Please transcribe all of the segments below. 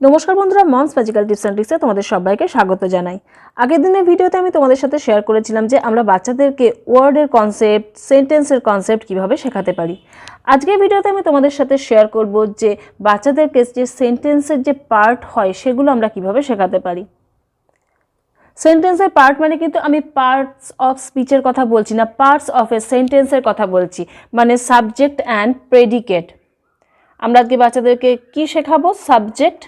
নমস্কার বন্ধুরা mom's magical tips and ট্রিক্সে তোমাদের সবাইকে স্বাগত জানাই। আগের দিনের ভিডিওতে আমি তোমাদের সাথে শেয়ার করেছিলাম যে আমরা বাচ্চাদেরকে ওয়ার্ডের কনসেপ্ট সেন্টেন্সের কনসেপ্ট কীভাবে শেখাতে পারি। আজকের ভিডিওতে আমি তোমাদের সাথে শেয়ার করব যে বাচ্চাদেরকে যে সেন্টেন্সের যে পার্ট হয়, সেগুলো আমরা কীভাবে শেখাতে পারি। সেন্টেন্সের পার্ট মানে কিন্তু আমি পার্টস অফ স্পিচের কথা বলছি না পার্টস অফ এ সেন্টেন্সের কথা বলছি মানে সাবজেক্ট অ্যান্ড প্রেডিকেট আমরা আজকে বাচ্চাদেরকে কি শেখাবো? সাবজেক্ট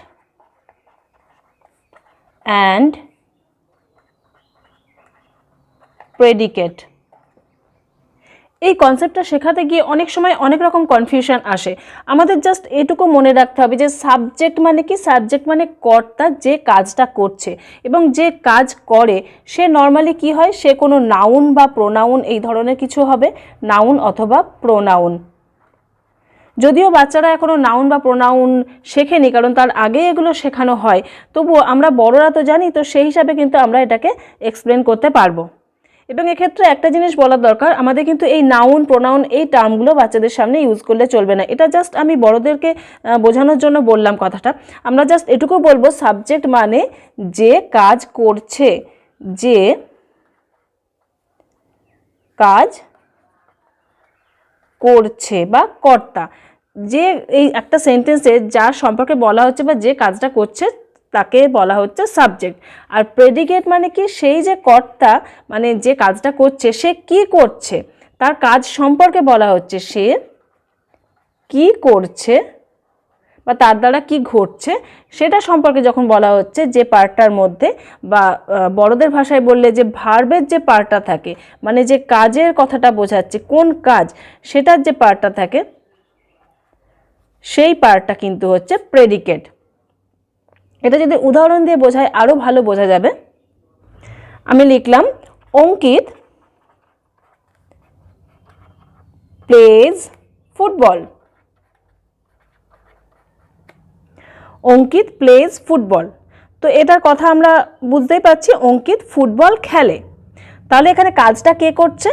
অ্যান্ড প্রেডিকেট এই কনসেপ্টটা শেখাতে গিয়ে অনেক সময় অনেক রকম কনফিউশন আসে। আমাদের জাস্ট এটুকু মনে রাখতে হবে যে সাবজেক্ট মানে কি? সাবজেক্ট মানে কর্তা যে কাজটা করছে এবং যে কাজ করে, সে নর্মালি কি হয়? সে কোনো নাউন বা প্রোনাউন এই ধরনের কিছু হবে। নাউন অথবা প্রোনাউন যদিও বাচ্চারা এখনও নাউন বা প্রোনাউন শেখেনি, কারণ তার আগে এগুলো শেখানো হয়। তবুও আমরা বড়রা তো জানি, তো সেই হিসাবে কিন্তু আমরা এটাকে এক্সপ্লেন করতে পারব। এবং এক্ষেত্রে একটা জিনিস বলার দরকার, আমাদের কিন্তু এই নাউন প্রোনাউন এই টার্মগুলো বাচ্চাদের সামনে ইউজ করলে চলবে না। এটা জাস্ট আমি বড়দেরকে বোঝানোর জন্য বললাম কথাটা। আমরা জাস্ট এটুকু বলব সাবজেক্ট মানে যে কাজ করছে, যে কাজ করছে বা কর্তা। যে এই একটা সেন্টেন্সে যার সম্পর্কে বলা হচ্ছে বা যে কাজটা করছে, তাকে বলা হচ্ছে সাবজেক্ট আর প্রেডিকেট মানে কি? সেই যে কর্তা মানে যে কাজটা করছে, সে কি করছে? তার কাজ সম্পর্কে বলা হচ্ছে, সে কি করছে? বা তার দ্বারা কি ঘটছে, সেটা সম্পর্কে যখন বলা হচ্ছে যে পার্টটার মধ্যে বা বড়দের ভাষায় বললে যে ভার্বের যে পার্টটা থাকে মানে যে কাজের কথাটা বোঝাচ্ছে, কোন কাজ, সেটার যে পার্টটা থাকে, সেই পার্টটা কিন্তু হচ্ছে প্রেডিকেট এটা যদি উদাহরণ দিয়ে বোঝায় আরও ভালো বোঝা যাবে। আমি লিখলাম, Ankit plays football Ankit plays football তো এটার কথা আমরা বুঝতেই পারছি, অঙ্কিত ফুটবল খেলে। তাহলে এখানে কাজটা কে করছে?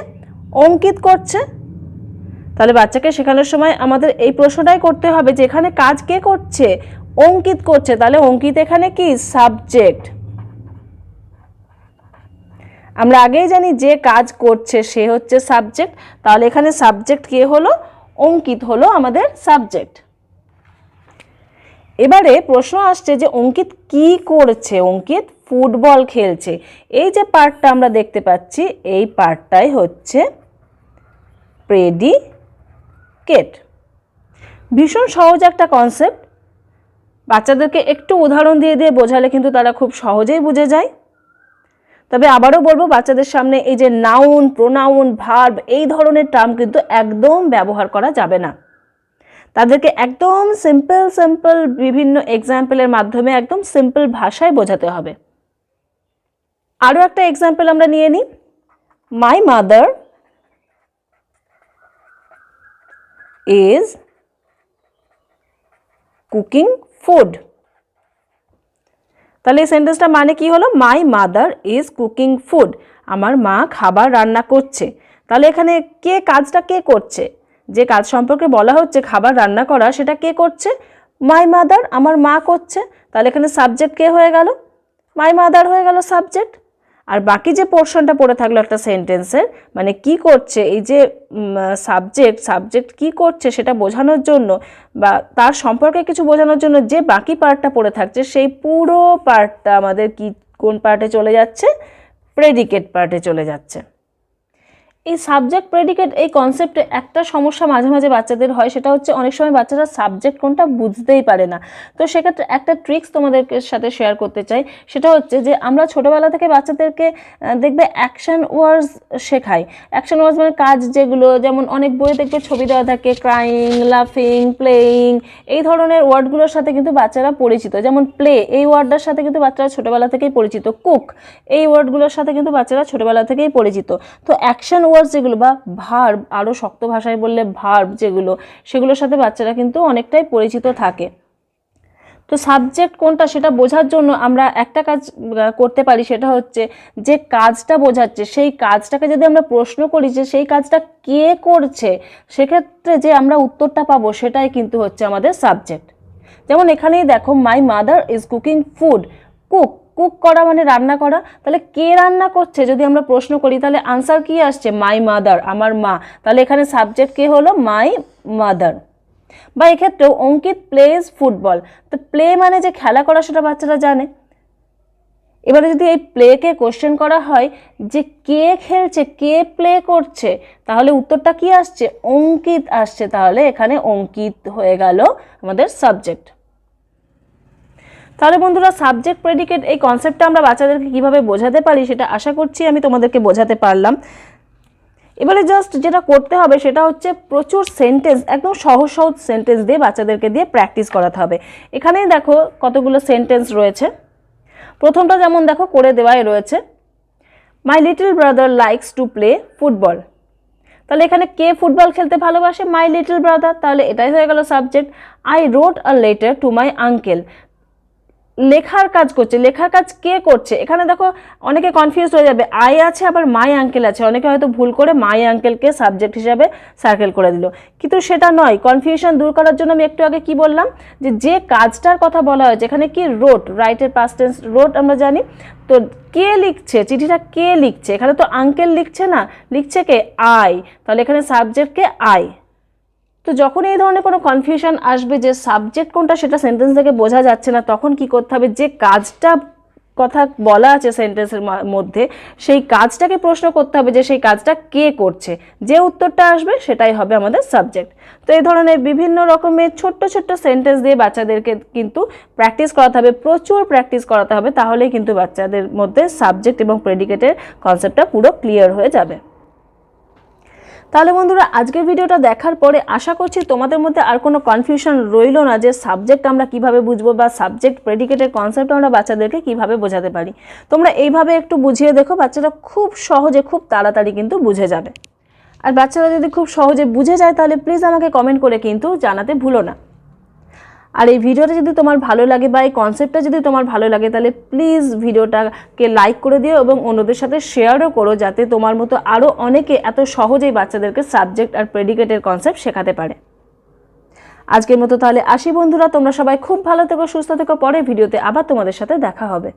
অঙ্কিত করছে। তাহলে বাচ্চাকে শেখানোর সময় আমাদের এই প্রশ্নটাই করতে হবে যে এখানে কাজ কে করছে? অঙ্কিত করছে। তাহলে অঙ্কিত এখানে কি? সাবজেক্ট আমরা আগেই জানি যে কাজ করছে সে হচ্ছে সাবজেক্ট তাহলে এখানে সাবজেক্ট কে হলো? অঙ্কিত হলো আমাদের সাবজেক্ট এবারে প্রশ্ন আসছে যে অঙ্কিত কি করছে? অঙ্কিত ফুটবল খেলছে। এই যে পার্টটা আমরা দেখতে পাচ্ছি, এই পার্টটাই হচ্ছে প্রেডিকেট ভীষণ সহজ একটা কনসেপ্ট বাচ্চাদেরকে একটু উদাহরণ দিয়ে দিয়ে বোঝালে কিন্তু তারা খুব সহজেই বুঝে যায়। তবে আবারও বলব, বাচ্চাদের সামনে এই যে নাউন প্রোনাউন ভার্ব এই ধরনের টার্ম কিন্তু একদম ব্যবহার করা যাবে না। তাদেরকে একদম সিম্পল সিম্পল বিভিন্ন এক্সাম্পলের মাধ্যমে একদম সিম্পল ভাষায় বোঝাতে হবে। আরও একটা এক্সাম্পল আমরা নিয়ে নিই। My mother is cooking food তাহলে এই সেন্টেন্সটা মানে কি হলো? My mother is cooking food আমার মা খাবার রান্না করছে। তাহলে এখানে কে কাজটা কে করছে? যে কাজ সম্পর্কে বলা হচ্ছে, খাবার রান্না করা, সেটা কে করছে? মাই মাদার, আমার মা করছে। তাহলে এখানে সাবজেক্ট কে হয়ে গেল? মাই মাদার হয়ে গেল সাবজেক্ট আর বাকি যে পোর্শনটা পড়ে থাকল একটা সেন্টেন্সের মানে কি করছে, এই যে সাবজেক্ট সাবজেক্ট কি করছে সেটা বোঝানোর জন্য বা তার সম্পর্কে কিছু বোঝানোর জন্য যে বাকি পার্টটা পড়ে থাকছে, সেই পুরো পার্টটা আমাদের কি, কোন পার্টে চলে যাচ্ছে? প্রেডিকেট পার্টে চলে যাচ্ছে। এই সাবজেক্ট প্রেডিকেট এই কনসেপ্টে একটা সমস্যা মাঝে মাঝে বাচ্চাদের হয়, সেটা হচ্ছে অনেক সময় বাচ্চারা সাবজেক্ট কোনটা বুঝতেই পারে না। তো সেক্ষেত্রে একটা ট্রিক্স তোমাদের সাথে শেয়ার করতে চাই, সেটা হচ্ছে যে আমরা ছোটোবেলা থেকে বাচ্চাদেরকে দেখবে অ্যাকশন ওয়ার্ডস শেখাই। অ্যাকশন ওয়ার্ডস মানে কাজ যেগুলো, যেমন অনেক বইয়ে দেখবে ছবি দেওয়া থাকে ক্রাইং লাফিং প্লেয়িং এই ধরনের ওয়ার্ডগুলোর সাথে কিন্তু বাচ্চারা পরিচিত। যেমন প্লে এই ওয়ার্ডটার সাথে কিন্তু বাচ্চারা ছোটোবেলা থেকেই পরিচিত। কুক এই ওয়ার্ডগুলোর সাথে কিন্তু বাচ্চারা ছোটোবেলা থেকেই পরিচিত। তো অ্যাকশন ওয়ার্ডস যেগুলো বা ভার্ব আরও শক্ত ভাষায় বললে ভার্ব যেগুলো, সেগুলোর সাথে বাচ্চারা কিন্তু অনেকটাই পরিচিত থাকে। তো সাবজেক্ট কোনটা সেটা বোঝার জন্য আমরা একটা কাজ করতে পারি, সেটা হচ্ছে যে কাজটা বোঝাচ্ছে, সেই কাজটাকে যদি আমরা প্রশ্ন করি যে সেই কাজটা কে করছে, সেক্ষেত্রে যে আমরা উত্তরটা পাবো সেটাই কিন্তু হচ্ছে আমাদের সাবজেক্ট যেমন এখানেই দেখো my mother is cooking food cook cook করা মানে রান্না করা, তাহলে কে রান্না করছে? যদি আমরা প্রশ্ন করি, তাহলে আনসার কি আসছে? মাই মাদার আমার মা। তাহলে এখানে সাবজেক্ট কে হলো? মাই মাদার বা এক্ষেত্রেও অঙ্কিত প্লেজ ফুটবল তো প্লে মানে যে খেলা করা, সেটা বাচ্চারা জানে। এবারে যদি এই প্লেকে কোশ্চেন করা হয়, যে কে খেলছে, কে প্লে করছে, তাহলে উত্তরটা কি আসছে? অঙ্কিত আসছে। তাহলে এখানে অঙ্কিত হয়ে গেল আমাদের সাবজেক্ট তাহলে বন্ধুরা সাবজেক্ট প্রেডিকেট এই কনসেপ্টটা আমরা বাচ্চাদেরকে কীভাবে বোঝাতে পারি সেটা আশা করছি আমি তোমাদেরকে বোঝাতে পারলাম। এবারে জাস্ট যেটা করতে হবে সেটা হচ্ছে প্রচুর সেন্টেন্স একদম সহজ সহজ সেন্টেন্স দিয়ে বাচ্চাদেরকে দিয়ে প্র্যাকটিস করাতে হবে। এখানেই দেখো কতগুলো সেন্টেন্স রয়েছে। প্রথমটা যেমন দেখো করে দেওয়াই রয়েছে। My little brother likes to play football তাহলে এখানে কে ফুটবল খেলতে ভালোবাসে? মাই লিটল ব্রাদার তাহলে এটাই হয়ে গেল subject I wrote a letter to my uncle লেখার কাজ করছে, লেখার কাজ কে করছে? এখানে দেখো অনেকে কনফিউজ হয়ে যাবে। আই আছে, আবার মাই আঙ্কেল আছে। অনেকে হয়তো ভুল করে মাই আঙ্কেলকে সাবজেক্ট হিসাবে সার্কেল করে দিল। কিন্তু সেটা নয় কনফিউশন দূর করার জন্য আমি একটু আগে কি বললাম? যে যে কাজটার কথা বলা হয়েছে, এখানে কি রোট রাইটের পাস্ট টেন্স রোট আমরা জানি। তো কে লিখছে, চিঠিটা কে লিখছে? এখানে তো আঙ্কেল লিখছে না, লিখছে কে? আই তাহলে এখানে সাবজেক্টকে আই তো যখন এই ধরনের কোনো কনফিউশন আসবে যে সাবজেক্ট কোনটা, সেটা সেন্টেন্স থেকে বোঝা যাচ্ছে না, তখন কি করতে হবে? যে কাজটা কথা বলা আছে সেন্টেন্সের মধ্যে, সেই কাজটাকে প্রশ্ন করতে হবে যে সেই কাজটা কে করছে? যে উত্তরটা আসবে সেটাই হবে আমাদের সাবজেক্ট তো এই ধরনের বিভিন্ন রকমের ছোট্ট ছোট্ট সেন্টেন্স দিয়ে বাচ্চাদেরকে কিন্তু প্র্যাকটিস করাতে হবে, প্রচুর প্র্যাকটিস করাতে হবে, তাহলেই কিন্তু বাচ্চাদের মধ্যে সাবজেক্ট এবং প্রেডিকেটের কনসেপ্টটা পুরো ক্লিয়ার হয়ে যাবে। তাহলে বন্ধুরা, আজকের ভিডিওটা দেখার পরে আশা করছি তোমাদের মধ্যে আর কোনো কনফিউশন রইল না যে সাবজেক্ট আমরা কীভাবে বুঝব বা সাবজেক্ট প্রেডিকেটের কনসেপ্ট আমরা বাচ্চাদেরকে কীভাবে বোঝাতে পারি। তোমরা এইভাবে একটু বুঝিয়ে দেখো বাচ্চারা খুব সহজে, খুব তাড়াতাড়ি কিন্তু বুঝে যাবে। আর বাচ্চারা যদি খুব সহজে বুঝে যায়, তাহলে প্লিজ আমাকে কমেন্ট করে কিন্তু জানাতে ভুলো না। আর এই ভিডিওটা যদি তোমার ভালো লাগে বা এই কনসেপ্টটা যদি তোমার ভালো লাগে, তাহলে প্লিজ ভিডিওটাকে লাইক করে দিও এবং অন্যদের সাথে শেয়ারও করো যাতে তোমার মতো আরও অনেকে এত সহজেই বাচ্চাদেরকে সাবজেক্ট আর প্রেডিকেটের কনসেপ্ট শেখাতে পারে। আজকের মতো তাহলে আসি বন্ধুরা, তোমরা সবাই খুব ভালো থেকো, সুস্থ থেকো পরে ভিডিওতে আবার তোমাদের সাথে দেখা হবে।